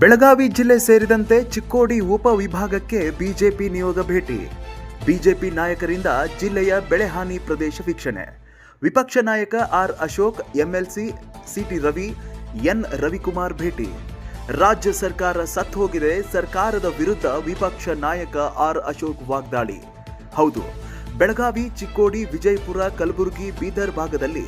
ಬೆಳಗಾವಿ ಜಿಲ್ಲೆ ಸೇರಿದಂತೆ ಚಿಕ್ಕೋಡಿ ಉಪವಿಭಾಗಕ್ಕೆ ಬಿಜೆಪಿ ನಿಯೋಗ ಭೇಟಿ. ಬಿಜೆಪಿ ನಾಯಕರಿಂದ ಜಿಲ್ಲೆಯ ಬೆಳೆಹಾನಿ ಪ್ರದೇಶ ವೀಕ್ಷಣೆ. ವಿಪಕ್ಷ ನಾಯಕ R Ashok, MLC, C T Ravi, N Ravikumar ಭೇಟಿ. ರಾಜ್ಯ ಸರ್ಕಾರ ಸತ್ತು ಹೋಗಿದೆ, ಸರ್ಕಾರದ ವಿರುದ್ಧ ವಿಪಕ್ಷ ನಾಯಕ ಆರ್ ಅಶೋಕ್ ವಾಗ್ದಾಳಿ. ಹೌದು, ಬೆಳಗಾವಿ, ಚಿಕ್ಕೋಡಿ, ವಿಜಯಪುರ, ಕಲಬುರಗಿ, ಬೀದರ್ ಭಾಗದಲ್ಲಿ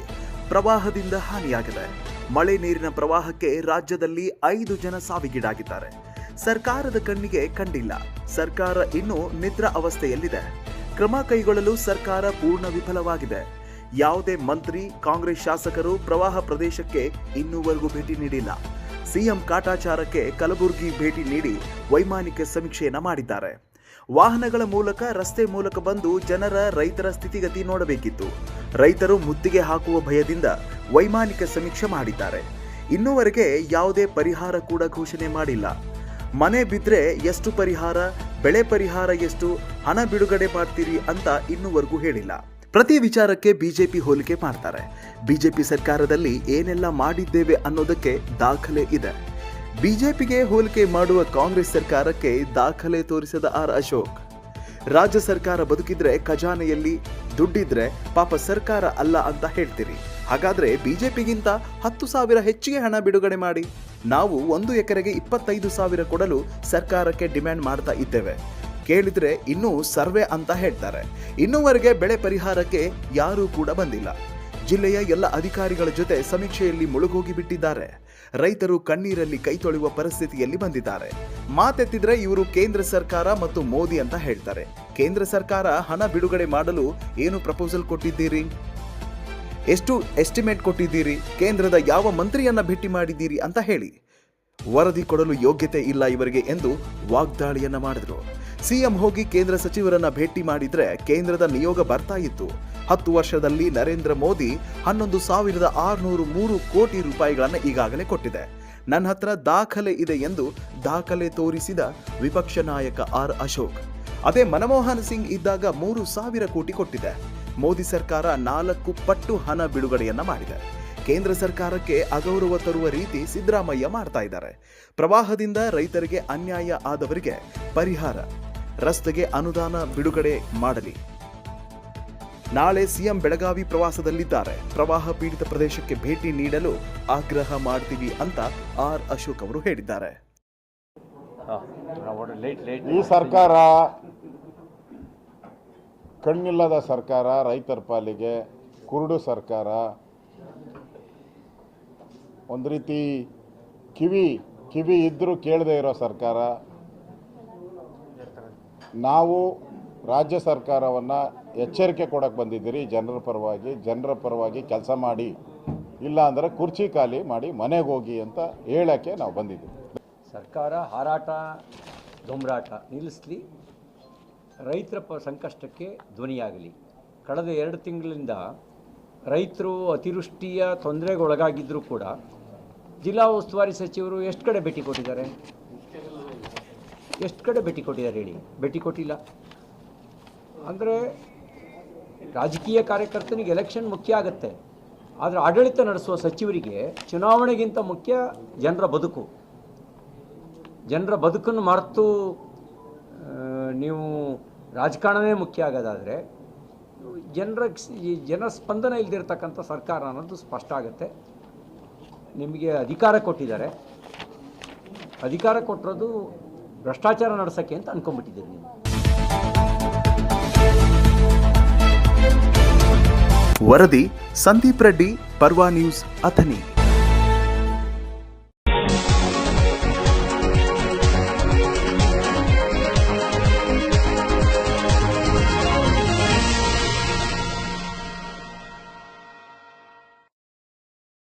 ಪ್ರವಾಹದಿಂದ ಹಾನಿಯಾಗಿದೆ. ಮಳೆ ನೀರಿನ ಪ್ರವಾಹಕ್ಕೆ ರಾಜ್ಯದಲ್ಲಿ ಐದು ಜನ ಸಾವಿಗೀಡಾಗಿದ್ದಾರೆ. ಸರ್ಕಾರದ ಕಣ್ಣಿಗೆ ಕಂಡಿಲ್ಲ. ಸರ್ಕಾರ ಇನ್ನೂ ನಿದ್ರಾ ಅವಸ್ಥೆಯಲ್ಲಿದೆ. ಕ್ರಮ ಕೈಗೊಳ್ಳಲು ಸರ್ಕಾರ ಪೂರ್ಣ ವಿಫಲವಾಗಿದೆ. ಯಾವುದೇ ಮಂತ್ರಿ, ಕಾಂಗ್ರೆಸ್ ಶಾಸಕರು ಪ್ರವಾಹ ಪ್ರದೇಶಕ್ಕೆ ಇನ್ನೂವರೆಗೂ ಭೇಟಿ ನೀಡಿಲ್ಲ. ಸಿಎಂ ಕಾಟಾಚಾರಕ್ಕೆ ಕಲಬುರಗಿ ಭೇಟಿ ನೀಡಿ ವೈಮಾನಿಕ ಸಮೀಕ್ಷೆಯನ್ನ ಮಾಡಿದ್ದಾರೆ. ವಾಹನಗಳ ಮೂಲಕ ರಸ್ತೆ ಮೂಲಕ ಬಂದು ಜನರ ರೈತರ ಸ್ಥಿತಿಗತಿ ನೋಡಬೇಕಿತ್ತು. ರೈತರು ಮುತ್ತಿಗೆ ಹಾಕುವ ಭಯದಿಂದ ವೈಮಾನಿಕ ಸಮೀಕ್ಷೆ ಮಾಡಿದ್ದಾರೆ. ಇನ್ನುವರೆಗೆ ಯಾವುದೇ ಪರಿಹಾರ ಕೂಡ ಘೋಷಣೆ ಮಾಡಿಲ್ಲ. ಮನೆ ಬಿದ್ರೆ ಎಷ್ಟು ಪರಿಹಾರ, ಬೆಳೆ ಪರಿಹಾರ ಎಷ್ಟು, ಹಣ ಬಿಡುಗಡೆ ಮಾಡ್ತೀರಿ ಅಂತ ಇನ್ನುವರೆಗೂ ಹೇಳಿಲ್ಲ. ಪ್ರತಿ ವಿಚಾರಕ್ಕೆ ಬಿಜೆಪಿ ಹೋಲಿಕೆ ಮಾಡ್ತಾರೆ. ಬಿಜೆಪಿ ಸರ್ಕಾರದಲ್ಲಿ ಏನೆಲ್ಲ ಮಾಡಿದ್ದೇವೆ ಅನ್ನೋದಕ್ಕೆ ದಾಖಲೆ ಇದೆ. ಬಿಜೆಪಿಗೆ ಹೋಲಿಕೆ ಮಾಡುವ ಕಾಂಗ್ರೆಸ್ ಸರ್ಕಾರಕ್ಕೆ ದಾಖಲೆ ತೋರಿಸದ ಆರ್ ಅಶೋಕ್. ರಾಜ್ಯ ಸರ್ಕಾರ ಬದುಕಿದ್ರೆ ಖಜಾನೆಯಲ್ಲಿ ದುಡ್ಡಿದ್ರೆ ಪಾಪ ಸರ್ಕಾರ ಅಲ್ಲ ಅಂತ ಹೇಳ್ತೀರಿ. ಹಾಗಾದ್ರೆ ಬಿಜೆಪಿಗಿಂತ ಹತ್ತು ಸಾವಿರ ಹೆಚ್ಚಿಗೆ ಹಣ ಬಿಡುಗಡೆ ಮಾಡಿ. ನಾವು ಒಂದು ಎಕರೆಗೆ ಇಪ್ಪತ್ತೈದು ಸಾವಿರ ಕೊಡಲು ಸರ್ಕಾರಕ್ಕೆ ಡಿಮ್ಯಾಂಡ್ ಮಾಡ್ತಾ ಇದ್ದೇವೆ. ಕೇಳಿದ್ರೆ ಇನ್ನೂ ಸರ್ವೆ ಅಂತ ಹೇಳ್ತಾರೆ. ಇನ್ನೂವರೆಗೆ ಬೆಳೆ ಪರಿಹಾರಕ್ಕೆ ಯಾರೂ ಕೂಡ ಬಂದಿಲ್ಲ. ಜಿಲ್ಲೆಯ ಎಲ್ಲ ಅಧಿಕಾರಿಗಳ ಜೊತೆ ಸಮೀಕ್ಷೆಯಲ್ಲಿ ಮುಳುಗೋಗಿ ಬಿಟ್ಟಿದ್ದಾರೆ. ರೈತರು ಕಣ್ಣೀರಲ್ಲಿ ಕೈ ತೊಳೆಯುವ ಪರಿಸ್ಥಿತಿಯಲ್ಲಿ ಬಂದಿದ್ದಾರೆ. ಮಾತೆತ್ತಿದ್ರೆ ಇವರು ಕೇಂದ್ರ ಸರ್ಕಾರ ಮತ್ತು ಮೋದಿ ಅಂತ ಹೇಳ್ತಾರೆ. ಕೇಂದ್ರ ಸರ್ಕಾರ ಹಣ ಬಿಡುಗಡೆ ಮಾಡಲು ಏನು ಪ್ರಪೋಸಲ್ ಕೊಟ್ಟಿದ್ದೀರಿ? ಎಷ್ಟು ಎಸ್ಟಿಮೇಟ್ ಕೊಟ್ಟಿದ್ದೀರಿ? ಕೇಂದ್ರದ ಯಾವ ಮಂತ್ರಿಯನ್ನ ಭೇಟಿ ಮಾಡಿದ್ದೀರಿ ಅಂತ ಹೇಳಿ. ವರದಿ ಕೊಡಲು ಯೋಗ್ಯತೆ ಇಲ್ಲ ಇವರಿಗೆ ಎಂದು ವಾಗ್ದಾಳಿಯನ್ನ ಮಾಡಿದ್ರು. ಸಿಎಂ ಹೋಗಿ ಕೇಂದ್ರ ಸಚಿವರನ್ನ ಭೇಟಿ ಮಾಡಿದ್ರೆ ಕೇಂದ್ರದ ನಿಯೋಗ ಬರ್ತಾ ಇತ್ತು. ಹತ್ತು ವರ್ಷದಲ್ಲಿ ನರೇಂದ್ರ ಮೋದಿ ಹನ್ನೊಂದು ಸಾವಿರದ ಆರುನೂರು ಮೂರು ಕೋಟಿ ರೂಪಾಯಿಗಳನ್ನು ಈಗಾಗಲೇ ಕೊಟ್ಟಿದೆ. ನನ್ನ ಹತ್ರ ದಾಖಲೆ ಇದೆ ಎಂದು ದಾಖಲೆ ತೋರಿಸಿದ ವಿಪಕ್ಷ ನಾಯಕ ಆರ್ ಅಶೋಕ್. ಅದೇ ಮನಮೋಹನ್ ಸಿಂಗ್ ಇದ್ದಾಗ ಮೂರು ಸಾವಿರ ಕೋಟಿ ಕೊಟ್ಟಿದೆ. ಮೋದಿ ಸರ್ಕಾರ ನಾಲ್ಕು ಪಟ್ಟು ಹಣ ಬಿಡುಗಡೆಯನ್ನ ಮಾಡಿದೆ. ಕೇಂದ್ರ ಸರ್ಕಾರಕ್ಕೆ ಅಗೌರವ ತರುವ ರೀತಿ ಸಿದ್ದರಾಮಯ್ಯ ಮಾಡ್ತಾ ಇದ್ದಾರೆ. ಪ್ರವಾಹದಿಂದ ರೈತರಿಗೆ ಅನ್ಯಾಯ ಆದವರಿಗೆ ಪರಿಹಾರ. ರಸ್ತೆಗೆ ಅನುದಾನ ಬಿಡುಗಡೆ ಮಾಡಲಿ. ನಾಳೆ ಸಿಎಂ ಬೆಳಗಾವಿ ಪ್ರವಾಸದಲ್ಲಿದ್ದಾರೆ. ಪ್ರವಾಹ ಪೀಡಿತ ಪ್ರದೇಶಕ್ಕೆ ಭೇಟಿ ನೀಡಲು ಆಗ್ರಹ ಮಾಡ್ತೀವಿ ಅಂತ ಆರ್ ಅಶೋಕ್ ಅವರು ಹೇಳಿದ್ದಾರೆ. ಈ ಸರ್ಕಾರ ಕಣ್ಣಿಲ್ಲದ ಸರ್ಕಾರ, ರೈತರ ಪಾಲಿಗೆ ಕುರುಡು ಸರ್ಕಾರ, ಒಂದು ರೀತಿ ಕಿವಿ ಕಿವಿ ಇದ್ದರೂ ಕೇಳದೇ ಇರೋ ಸರ್ಕಾರ. ನಾವು ರಾಜ್ಯ ಸರ್ಕಾರವನ್ನು ಎಚ್ಚರಿಕೆ ಕೊಡೋಕೆ ಬಂದಿದ್ದೀರಿ. ಜನರ ಪರವಾಗಿ ಜನರ ಪರವಾಗಿ ಕೆಲಸ ಮಾಡಿ. ಇಲ್ಲ ಅಂದರೆ ಕುರ್ಚಿ ಖಾಲಿ ಮಾಡಿ ಮನೆಗೆ ಹೋಗಿ ಅಂತ ಹೇಳೋಕ್ಕೆ ನಾವು ಬಂದಿದ್ದೀವಿ. ಸರ್ಕಾರ ಹಾರಾಟ ದೊಂಬರಾಟ ನಿಲ್ಲಿಸಲಿ. ರೈತರ ಪ, ಸಂಕಷ್ಟಕ್ಕೆ ಧ್ವನಿಯಾಗಲಿ. ಕಳೆದ ಎರಡು ತಿಂಗಳಿಂದ ರೈತರು ಅತಿವೃಷ್ಟಿಯ ತೊಂದರೆಗೆ ಒಳಗಾಗಿದ್ದರೂ ಕೂಡ ಜಿಲ್ಲಾ ಉಸ್ತುವಾರಿ ಸಚಿವರು ಎಷ್ಟು ಕಡೆ ಭೇಟಿ ಕೊಟ್ಟಿದ್ದಾರೆ? ಎಷ್ಟು ಕಡೆ ಭೇಟಿ ಕೊಟ್ಟಿದ್ದಾರೆ ಹೇಳಿ? ಭೇಟಿ ಕೊಟ್ಟಿಲ್ಲ. ಅಂದರೆ ರಾಜಕೀಯ ಕಾರ್ಯಕರ್ತನಿಗೆ ಎಲೆಕ್ಷನ್ ಮುಖ್ಯ ಆಗುತ್ತೆ. ಆದರೆ ಆಡಳಿತ ನಡೆಸುವ ಸಚಿವರಿಗೆ ಚುನಾವಣೆಗಿಂತ ಮುಖ್ಯ ಜನರ ಬದುಕು. ಜನರ ಬದುಕನ್ನು ಮರೆತು ನೀವು ರಾಜಕಾರಣವೇ ಮುಖ್ಯ ಆಗೋದಾದರೆ, ಜನರ ಈ ಜನ ಸ್ಪಂದನ ಇಲ್ದಿರ್ತಕ್ಕಂಥ ಸರ್ಕಾರ ಅನ್ನೋದು ಸ್ಪಷ್ಟ ಆಗುತ್ತೆ. ನಿಮಗೆ ಅಧಿಕಾರ ಕೊಟ್ಟಿದ್ದಾರೆ. ಅಧಿಕಾರ ಕೊಟ್ಟಿರೋದು ಭ್ರಷ್ಟಾಚಾರ ನಡೆಸೋಕ್ಕೆ ಅಂತ ಅನ್ಕೊಂಡ್ಬಿಟ್ಟಿದ್ದೀರಿ ನೀವು. ವರದಿ ಸಂದೀಪ್ ರೆಡ್ಡಿ, ಪರ್ವಾ ನ್ಯೂಸ್ ಅಥಣಿ.